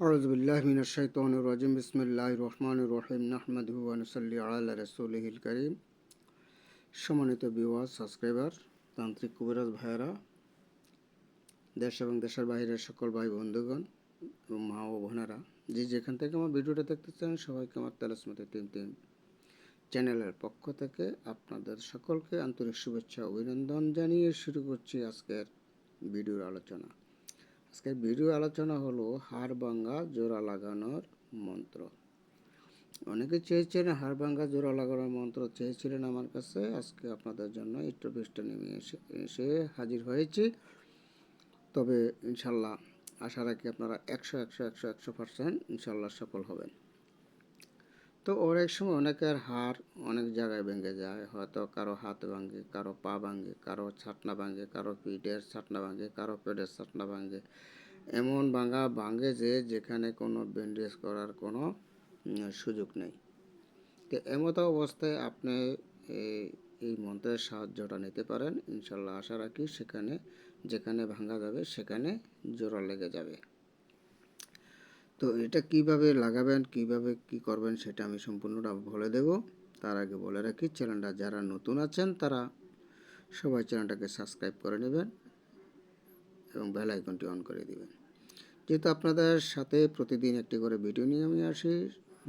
আউজবিল্লাহ মিনার শৈতনুর রাজিম। বিসমুল্লাহ রহমান রহিম। নাহমদ হুয়ানুসল্লি আল্লাহ রসুলহিল করিম। সম্মানিত বিওয়াজ সাবস্ক্রাইবার তান্ত্রিক কুবেরাজ ভাইয়েরা, দেশ এবং দেশের বাইরের সকল ভাই বন্ধুগণ এবং মা ও বোনেরা, যে যেখান থেকে আমার ভিডিওটা দেখতে চান সবাইকে আমার তেলাসমতি তিন তিন চ্যানেলের পক্ষ থেকে আপনাদের সকলকে আন্তরিক শুভেচ্ছা, অভিনন্দন জানিয়ে শুরু করছি আজকের ভিডিওর আলোচনা। আজকের ভিডিও আলোচনা হলো হাড় ভাঙ্গা জোড়া লাগানোর মন্ত্র। অনেকে চেয়েছেন হাড় ভাঙ্গা জোড়া লাগানোর মন্ত্র, চেয়েছিলেন আমার কাছে। আজকে আপনাদের জন্য একটু বেশটা নেমে এসে এসে হাজির হয়েছি। তবে ইনশাল্লাহ আশা রাখি আপনারা একশো একশো একশো একশো পার্সেন্ট ইনশাল্লাহ সফল হবেন। তো অনেক সময় অনেকের হাড় অনেক জায়গায় ভেঙে যায়। হয়তো কারও হাত ভাঙে, কারও পা ভাঙে, কারও ছাটনা ভাঙে, কারও পিঠের ছাটনা ভাঙে, কারও পেটের ছাটনা ভাঙে। এমন ভাঙা, ভাঙে যে যেখানে কোনো ব্যান্ডেজ করার কোনো সুযোগ নেই। তো এমতো অবস্থায় আপনি এই- মন্ত্রের সাহায্যটা নিতে পারেন। ইনশাল্লাহ আশা রাখি সেখানে, যেখানে ভাঙা যাবে সেখানে জোড়া লেগে যাবে। তো এটা কীভাবে লাগাবেন, কীভাবে কি করবেন সেটা আমি সম্পূর্ণটা বলে দেব। তার আগে বলে রাখি, চ্যানেলটা যারা নতুন আছেন তারা সবাই চ্যানেলটাকে সাবস্ক্রাইব করে নেবেন এবং বেল আইকনটি অন করে দিবেন। যেহেতু আপনাদের সাথে প্রতিদিন একটি করে ভিডিও নিয়ে আমি আসি,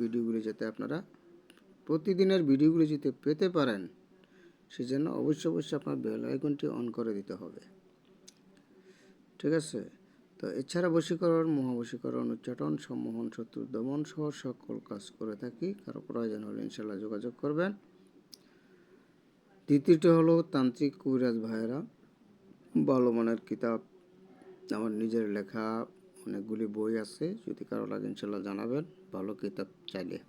ভিডিওগুলি যাতে আপনারা প্রতিদিনের ভিডিওগুলি যাতে পেতে পারেন, সেজন্য অবশ্যই অবশ্যই আপনার বেল আইকনটি অন করে দিতে হবে। ঠিক আছে? তো এছাড়া বশীকরণ, মহাবশীকরণ উচ্চাটন সম্মোহন, শত্রু, দমন সহ সকল কাজ করে থাকি। কারও প্রয়োজন হলে ইনশাল্লাহ যোগাযোগ করবেন। দ্বিতীয়টি হলো তান্ত্রিক কবিরাজ ভাইয়েরা। ভালো মানের কিতাব, আমার নিজের লেখা, অনেকগুলি বই আছে। যদি কারও লাগে ইনশাল্লাহ জানাবেন। ভালো কিতাব চাইলে।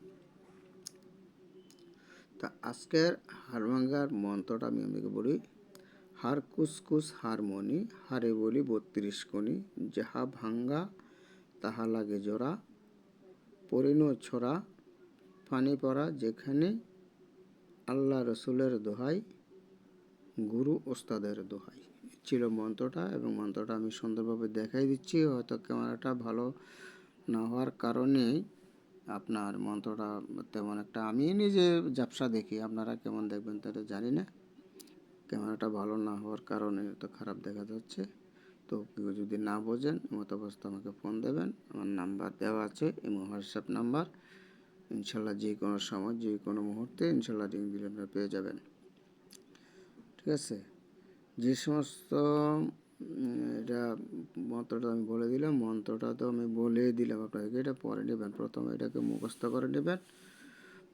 তা আজকের হারভাঙ্গার মন্ত্রটা আমি আপনাকে বলি হার কুসকুস হারমোনি, হারে বলি বত্রিশ কোনি যাহা ভাঙ্গা তাহা লাগে জোড়া, পরিণ ছড়া পানি পড়া যেখানে আল্লাহ রসুলের দোহাই, গুরু ওস্তাদের দোহাই। ছিল মন্ত্রটা এবং মন্ত্রটা আমি সুন্দরভাবে দেখাই দিচ্ছি, হয়তো ক্যামেরাটা ভালো না হওয়ার কারণে আপনার মন্ত্রটা তেমন একটা আমি নিজে ঝাপসা দেখি, আপনারা কেমন দেখবেন তাটা জানি না। ক্যামেরাটা ভালো না হওয়ার কারণে তো খারাপ দেখা যাচ্ছে। তো কেউ যদি না বোঝেন মতো অবস্থা আমাকে ফোন দেবেন। আমার নাম্বার দেওয়া আছে এবং হোয়াটসঅ্যাপ নাম্বার। ইনশাল্লাহ যে কোনো সময়, যে কোনো মুহূর্তে ইনশাল্লাহ রিং দিলে আপনারা পেয়ে যাবেন। ঠিক আছে? যে সমস্ত এটা মন্ত্রটা আমি বলে দিলাম, মন্ত্রটা তো আমি বলে দিলাম আপনাদেরকে এটা পরে নেবেন, প্রথমে এটাকে মুখস্থ করে নেবেন।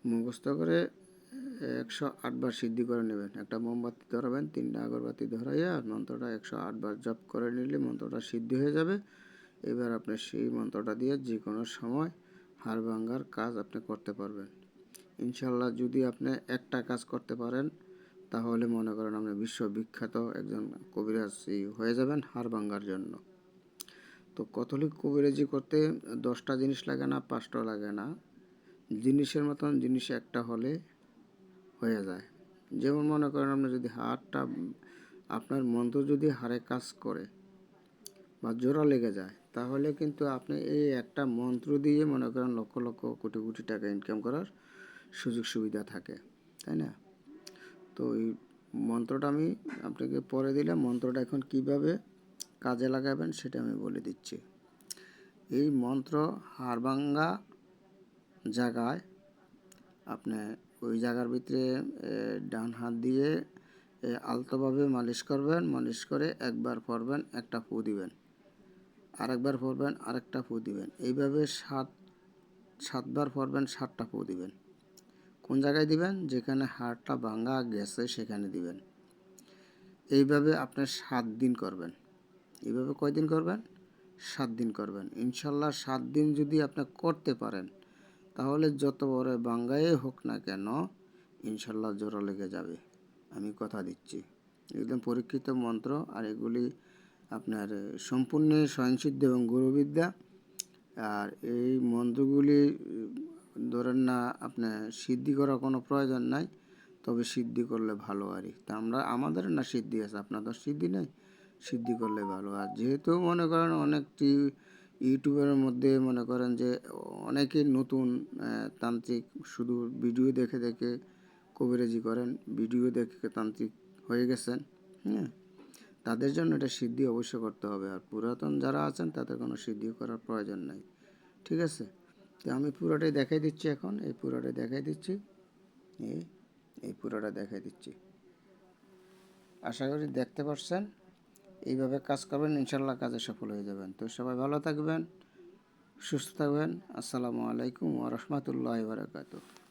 মুখস্থ করে একশো আটবার সিদ্ধি করে নেবেন। একটা মোমবাতি ধরাবেন, তিনটা আগরবাতি ধরাইয়া মন্ত্রটা একশো আটবার জপ করে নিলে মন্ত্রটা সিদ্ধি হয়ে যাবে। এবার আপনি সেই মন্ত্রটা দিয়ে যে কোনো সময় হাড় ভাঙ্গার কাজ আপনি করতে পারবেন। ইনশাল্লাহ যদি আপনি একটা কাজ করতে পারেন, তাহলে মনে করেন আপনি বিশ্ববিখ্যাত একজন কবিরাজ হয়ে যাবেন হার ভাঙ্গার জন্য। তো কতলিক কবিরাজি করতে দশটা জিনিস লাগে না, পাঁচটা লাগে না। জিনিসের মতন জিনিস একটা হলে হয়ে যায়। যেমন মনে করেন আপনি যদি হাড়টা আপনার মন্ত্র যদি হাড়ে কাজ করে বা জোড়া লেগে যায়, তাহলে কিন্তু আপনি এই একটা মন্ত্র দিয়ে মনে করেন লক্ষ লক্ষ কোটি কোটি টাকা ইনকাম করার সুযোগ সুবিধা থাকে, তাই না? তো এই মন্ত্রটা আমি আপনাকে পরে দিলাম। মন্ত্রটা এখন কীভাবে কাজে লাগাবেন সেটা আমি বলে দিচ্ছি। এই মন্ত্র হাড়ভাঙ্গা জায়গায় আপনি ওই জায়গার ভিতরে ডান হাত দিয়ে আলতোভাবে মালিশ করবেন, মালিশ করে একবার পরবেন, একটা ফু দিবেন। আরেকবার পরবেন, আরেকটা ফু দিবেন। এইভাবে সাত, সাতবার পরবেন, সাতটা ফু দিবেন। কোন জায়গায় দিবেন? যেখানে হাড়টা ভাঙা গেছে, সেখানে দিবেন। এইভাবে আপনি সাত দিন করবেন। এইভাবে কয়দিন করবেন? সাত দিন করবেন। ইনশাল্লাহ সাত দিন যদি আপনি করতে পারেন তাহলে যত বড় বাঙ্গাই হোক না কেন, ইনশাল্লাহ জোড়া লেগে যাবে। আমি কথা দিচ্ছি। একদম পরীক্ষিত মন্ত্র, আর এগুলি আপনার সম্পূর্ণ স্বয়ংসিদ্ধ এবং গুরুবিদ্যা। আর এই মন্ত্রগুলি ধরেন না আপনার সিদ্ধি করার কোনো প্রয়োজন নাই, তবে সিদ্ধি করলে ভালো আর তা আমরা, আমাদের না সিদ্ধি আছে, আপনাদের সিদ্ধি নেই, সিদ্ধি করলে ভালো। আর যেহেতু মনে করেন অনেকটি ইউটিউবের মধ্যে মনে করেন যে অনেকে নতুন তান্ত্রিক শুধু ভিডিও দেখে দেখে কবিরাজি করেন, ভিডিও দেখে তান্ত্রিক হয়ে গেছেন হ্যাঁ? তাদের জন্য এটা সিদ্ধি অবশ্যই করতে হবে। আর পুরাতন যারা আছেন, তাদের কোনো সিদ্ধি করার প্রয়োজন নাই। ঠিক আছে? তো আমি পুরোটাই দেখাই দিচ্ছি এখন। এই পুরোটাই দেখাই দিচ্ছি। এই এই পুরোটা দেখাই দিচ্ছি। আশা করি দেখতে পারছেন। এইভাবে কাজ করবেন, ইনশাল্লাহ কাজে সফল হয়ে যাবেন। তো সবাই ভালো থাকবেন, সুস্থ থাকবেন। আসসালামু আলাইকুম ওরহমতুল্লাহ বারাকাতুহু।